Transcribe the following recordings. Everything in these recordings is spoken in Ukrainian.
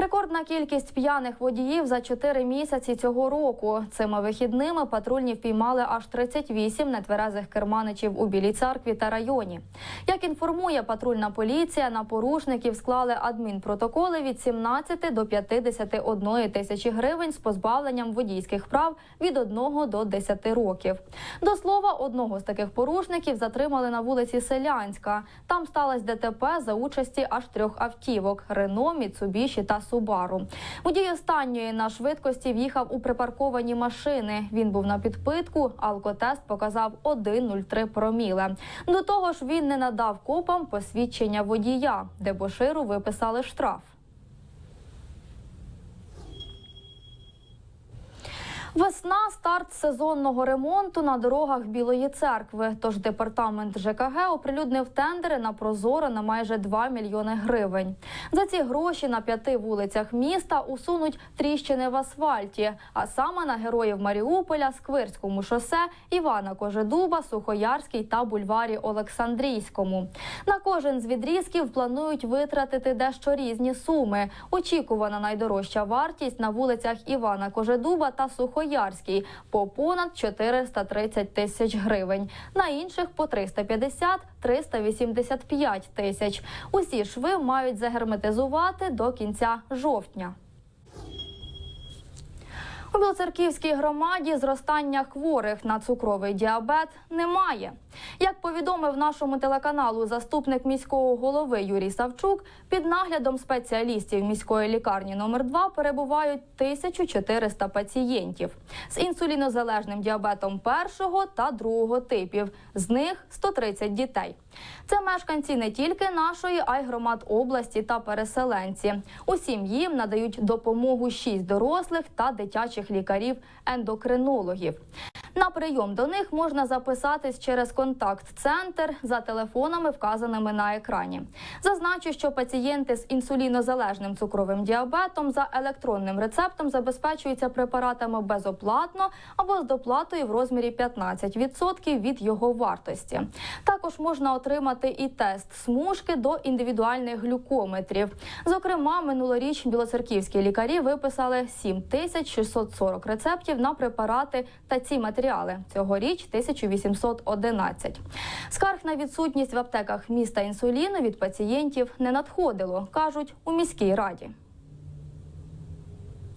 Рекордна кількість п'яних водіїв за 4 місяці цього року. Цими вихідними патрульні впіймали аж 38 нетверезих керманичів у Білій церкві та районі. Як інформує патрульна поліція, на порушників склали адмінпротоколи від 17 до 51 тисячі гривень з позбавленням водійських прав від 1 до 10 років. До слова, одного з таких порушників затримали на вулиці Селянська. Там сталося ДТП за участі аж трьох автівок: Рено, Міцубіші та Субару. Водій останньої на швидкості в'їхав у припарковані машини. Він був на підпитку. Алкотест показав 1,03 проміле. До того ж, він не надав копам посвідчення водія. Дебоширу виписали штраф. Весна старт сезонного ремонту на дорогах Білої церкви. Тож департамент ЖКГ оприлюднив тендери на прозоро на майже 2 мільйони гривень. За ці гроші на п'яти вулицях міста усунуть тріщини в асфальті, а саме на героїв Маріуполя, Сквирському шосе, Івана Кожедуба, Сухоярській та бульварі Олександрійському. На кожен з відрізків планують витратити дещо різні суми. Очікувана найдорожча вартість на вулицях Івана Кожедуба та Сухоярській по понад 430 тисяч гривень. На інших по 350-385 тисяч. Усі шви мають загерметизувати до кінця жовтня. У Білоцерківській громаді зростання хворих на цукровий діабет немає. Як повідомив нашому телеканалу заступник міського голови Юрій Савчук, під наглядом спеціалістів міської лікарні номер 2 перебувають 1400 пацієнтів з інсулінозалежним діабетом першого та другого типів. З них 130 дітей. Це мешканці не тільки нашої, а й громад області та переселенці. Усім їм надають допомогу 6 дорослих та дитячих лікарів-ендокринологів. На прийом до них можна записатись через контакт-центр за телефонами, вказаними на екрані. Зазначу, що пацієнти з інсулінозалежним цукровим діабетом за електронним рецептом забезпечуються препаратами безоплатно або з доплатою в розмірі 15% від його вартості. Також можна отримати і тест смужки до індивідуальних глюкометрів. Зокрема, минулоріч білоцерківські лікарі виписали 7640 рецептів на препарати та ці матеріали. Цьогоріч 1811. Скарг на відсутність в аптеках міста інсуліну від пацієнтів не надходило, кажуть у міській раді.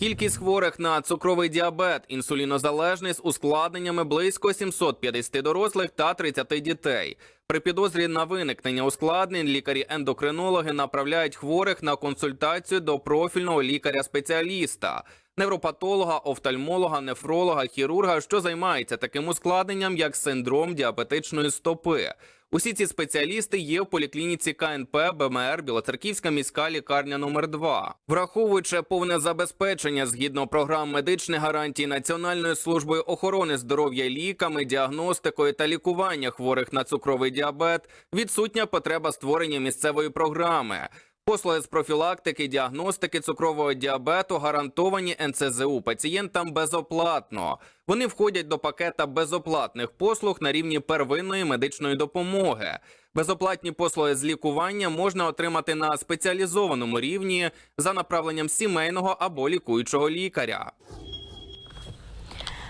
Кількість хворих на цукровий діабет, інсулінозалежний з ускладненнями близько 750 дорослих та 30 дітей. При підозрі на виникнення ускладнень лікарі-ендокринологи направляють хворих на консультацію до профільного лікаря-спеціаліста, невропатолога, офтальмолога, нефролога, хірурга, що займається таким ускладненням, як синдром діабетичної стопи. Усі ці спеціалісти є в поліклініці КНП БМР Білоцерківська міська лікарня номер 2 Враховуючи повне забезпечення згідно програм медичних гарантій Національною службою охорони здоров'я ліками, діагностикою та лікування хворих на цукровий діабет, відсутня потреба створення місцевої програми. Послуги з профілактики, діагностики цукрового діабету гарантовані НЦЗУ пацієнтам безоплатно. Вони входять до пакета безоплатних послуг на рівні первинної медичної допомоги. Безоплатні послуги з лікування можна отримати на спеціалізованому рівні за направленням сімейного або лікуючого лікаря.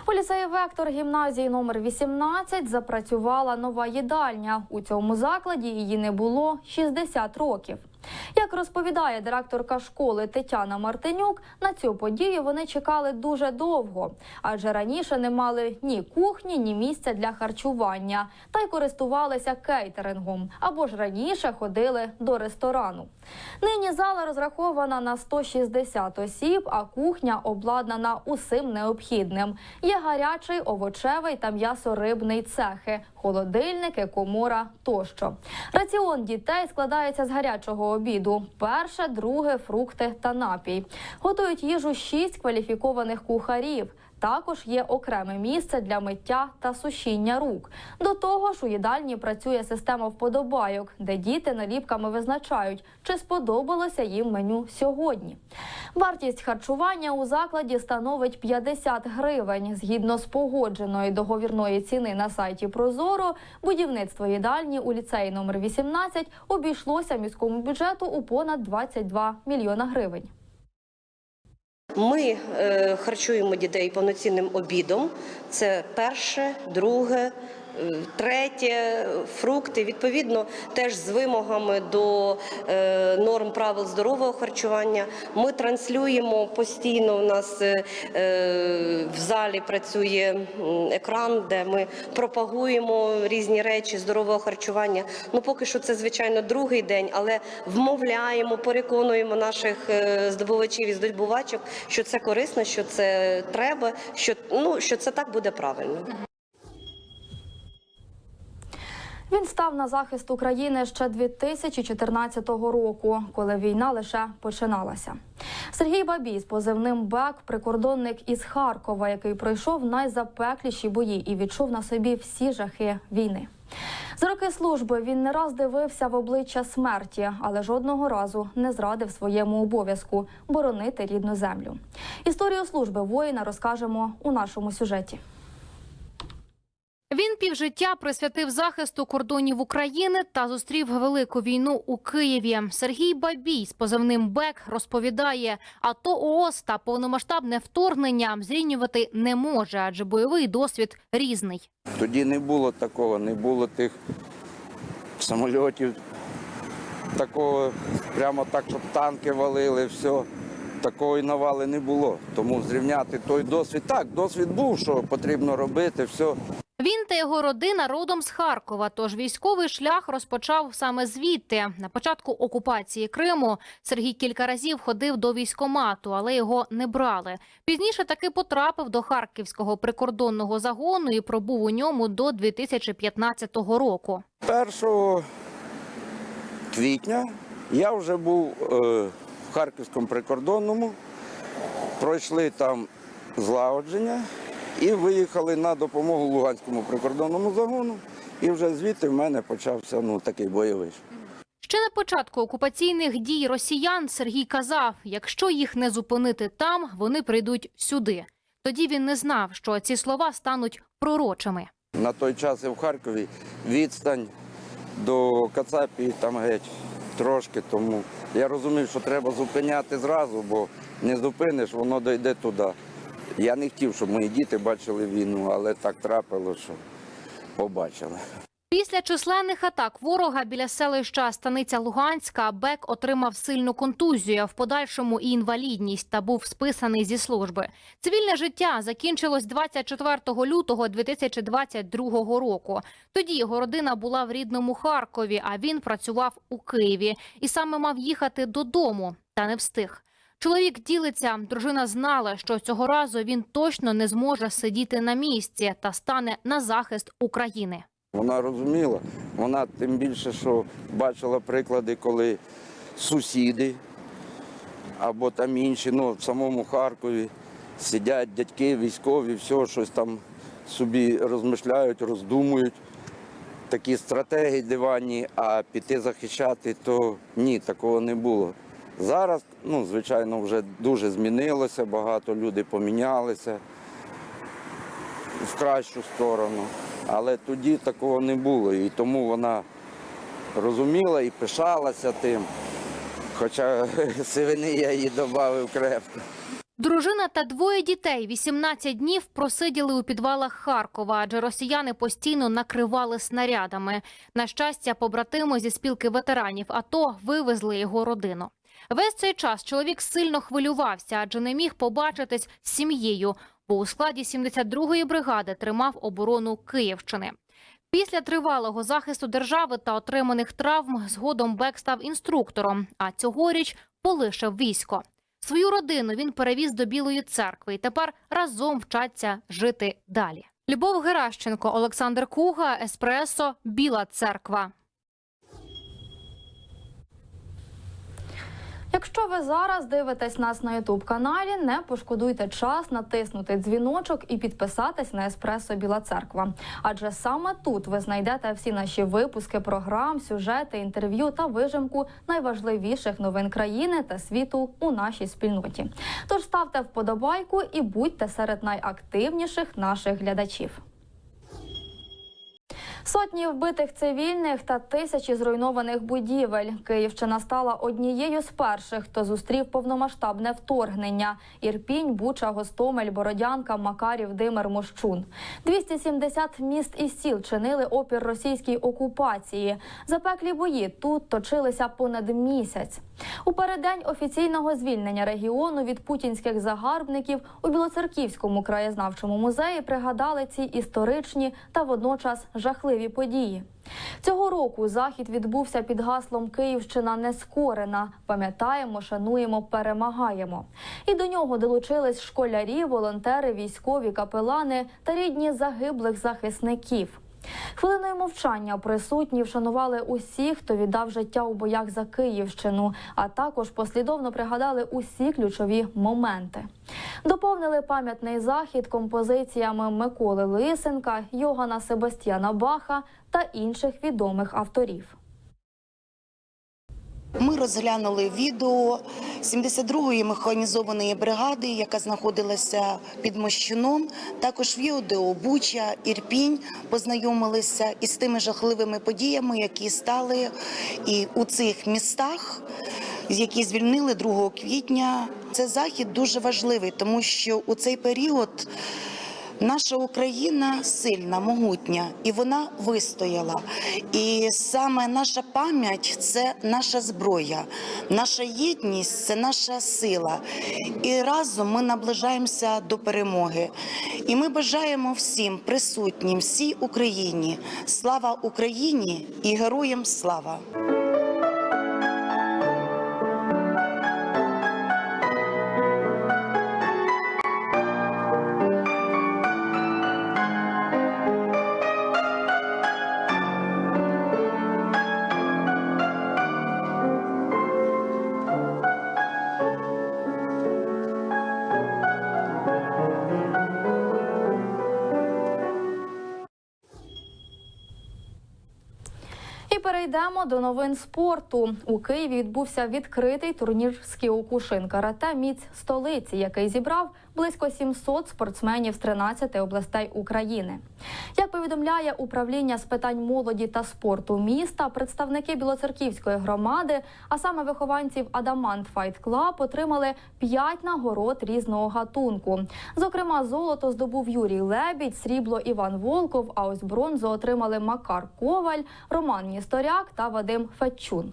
У ліцеї Вектор гімназії номер 18 запрацювала нова їдальня. У цьому закладі її не було 60 років. Як розповідає директорка школи Тетяна Мартинюк, на цю подію вони чекали дуже довго, адже раніше не мали ні кухні, ні місця для харчування, та й користувалися кейтерингом або ж раніше ходили до ресторану. Нині зала розрахована на 160 осіб, а кухня обладнана усім необхідним. Є гарячий, овочевий та м'ясо-рибний цехи, холодильники, комора тощо. Раціон дітей складається з гарячого обіду: перше, друге, фрукти та напій. Готують їжу шість кваліфікованих кухарів. Також є окреме місце для миття та сушіння рук. До того ж, у їдальні працює система вподобайок, де діти наліпками визначають, чи сподобалося їм меню сьогодні. Вартість харчування у закладі становить 50 гривень. Згідно з погодженої договірної ціни на сайті Прозоро, будівництво їдальні у ліцеї номер 18 обійшлося міському бюджету у понад 22 мільйона гривень. Ми е, харчуємо дітей повноцінним обідом. Це перше, друге. Третє фрукти відповідно теж з вимогами до е, норм правил здорового харчування. Ми транслюємо постійно. У нас е, е, в залі працює екран, де ми пропагуємо різні речі здорового харчування. Ну поки що це звичайно другий день, але вмовляємо, переконуємо наших здобувачів і здобувачок, що це корисно, що це треба, що ну що це так буде правильно. Він став на захист України ще 2014 року, коли війна лише починалася. Сергій Бабій з позивним Бек, прикордонник із Харкова, який пройшов найзапекліші бої і відчув на собі всі жахи війни. За роки служби він не раз дивився в обличчя смерті, але жодного разу не зрадив своєму обов'язку боронити рідну землю. Історію служби воїна розкажемо у нашому сюжеті. Він півжиття присвятив захисту кордонів України та зустрів велику війну у Києві. Сергій Бабій з позивним Бек розповідає, АТО ООС та повномасштабне вторгнення зрівнювати не може, адже бойовий досвід різний. Тоді не було такого, не було тих самольотів, такого прямо так, щоб танки валили, все. Такої навали не було. Тому зрівняти той досвід. Так, досвід був, що потрібно робити, все. Він та його родина родом з Харкова, тож військовий шлях розпочав саме звідти. На початку окупації Криму Сергій кілька разів ходив до військомату, але його не брали. Пізніше таки потрапив до харківського прикордонного загону і пробув у ньому до 2015 року. 1 квітня я вже був е, в Харківському прикордонному, пройшли там злагодження і виїхали на допомогу Луганському прикордонному загону. І вже звідти в мене почався ну, такий бойовий. Ще на початку окупаційних дій росіян Сергій казав: якщо їх не зупинити там, вони прийдуть сюди. Тоді він не знав, що ці слова стануть пророчими. На той час і в Харкові відстань до Кацапії там геть трошки, тому я розумів, що треба зупиняти зразу, бо не зупиниш, воно дійде туди. Я не хотів, щоб мої діти бачили війну, але так трапило, що побачили. Після численних атак ворога біля селища Станиця Луганська Бек отримав сильну контузію, в подальшому і інвалідність та був списаний зі служби. Цивільне життя закінчилось 24 лютого 2022 року. Тоді його родина була в рідному Харкові, а він працював у Києві і саме мав їхати додому, та не встиг. Чоловік ділиться, дружина знала, що цього разу він точно не зможе сидіти на місці та стане на захист України. Вона розуміла, вона тим більше, що бачила приклади, коли сусіди або там інші, ну в самому Харкові сидять дядьки, військові, все щось там собі розмишляють, роздумують. Такі стратегії диванні, а піти захищати, то ні, такого не було. Зараз, ну, звичайно, вже дуже змінилося, багато людей помінялися в кращу сторону. Але тоді такого не було. І тому вона розуміла і пишалася тим. Хоча сивини я їй додав крепко. Дружина та двоє дітей 18 днів просиділи у підвалах Харкова, адже росіяни постійно накривали снарядами. На щастя, побратими зі спілки ветеранів АТО вивезли його родину. Весь цей час чоловік сильно хвилювався, адже не міг побачитись з сім'єю, бо у складі 72-ї бригади тримав оборону Київщини. Після тривалого захисту держави та отриманих травм згодом Бек став інструктором, а цьогоріч полишив військо. Свою родину він перевіз до Білої церкви і тепер разом вчаться жити далі. Любов Геращенко, Олександр Куга, Еспресо, Біла церква. Якщо ви зараз дивитесь нас на Ютуб каналі, не пошкодуйте час натиснути дзвіночок і підписатись на Еспресо Біла Церква. Адже саме тут ви знайдете всі наші випуски програм, сюжети, інтерв'ю та вижимку найважливіших новин країни та світу у нашій спільноті. Тож ставте вподобайку і будьте серед найактивніших наших глядачів. Сотні вбитих цивільних та тисячі зруйнованих будівель. Київщина стала однією з перших, хто зустрів повномасштабне вторгнення. Ірпінь, Буча, Гостомель, Бородянка, Макарів, Димир, Мощун. 270 міст і сіл чинили опір російській окупації. Запеклі бої тут точилися понад місяць. У переддень офіційного звільнення регіону від путінських загарбників у Білоцерківському краєзнавчому музеї пригадали ці історичні та водночас жахливі події. Цього року захід відбувся під гаслом Київщина нескорена. Пам'ятаємо, шануємо, перемагаємо. І до нього долучились школярі, волонтери, військові, капелани та рідні загиблих захисників. Хвилиною мовчання присутні вшанували усіх, хто віддав життя у боях за Київщину, а також послідовно пригадали усі ключові моменти. Доповнили пам'ятний захід композиціями Миколи Лисенка, Йогана Себастьяна Баха та інших відомих авторів. Ми розглянули відео 72-ї механізованої бригади, яка знаходилася під Мощуном. Також відео Буча, Ірпінь познайомилися із тими жахливими подіями, які стали і у цих містах, які звільнили 2 квітня. Це захід дуже важливий, тому що у цей період. Наша Україна сильна, могутня, і вона вистояла. І саме наша пам'ять це наша зброя, наша єдність це наша сила. І разом ми наближаємося до перемоги. І ми бажаємо всім присутнім, всій Україні. Слава Україні і героям слава! Перейдемо до новин спорту. У Києві відбувся відкритий турнір з кіокушин карате міць столиці, який зібрав близько 700 спортсменів з 13 областей України. Як повідомляє управління з питань молоді та спорту міста, представники Білоцерківської громади, а саме вихованців Адамант Файт Клаб, отримали 5 нагород різного гатунку. Зокрема, золото здобув Юрій Лебідь, срібло Іван Волков. А ось бронзу отримали Макар Коваль, Роман Ністоряк та Вадим Федчун.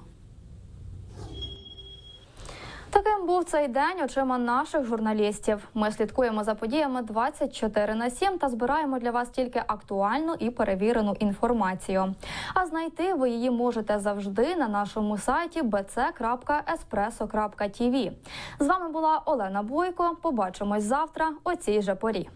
Таким був цей день очима наших журналістів. Ми слідкуємо за подіями 24 на 7 та збираємо для вас тільки актуальну і перевірену інформацію. А знайти ви її можете завжди на нашому сайті bc.espresso.tv. З вами була Олена Бойко. Побачимось завтра о цій же порі.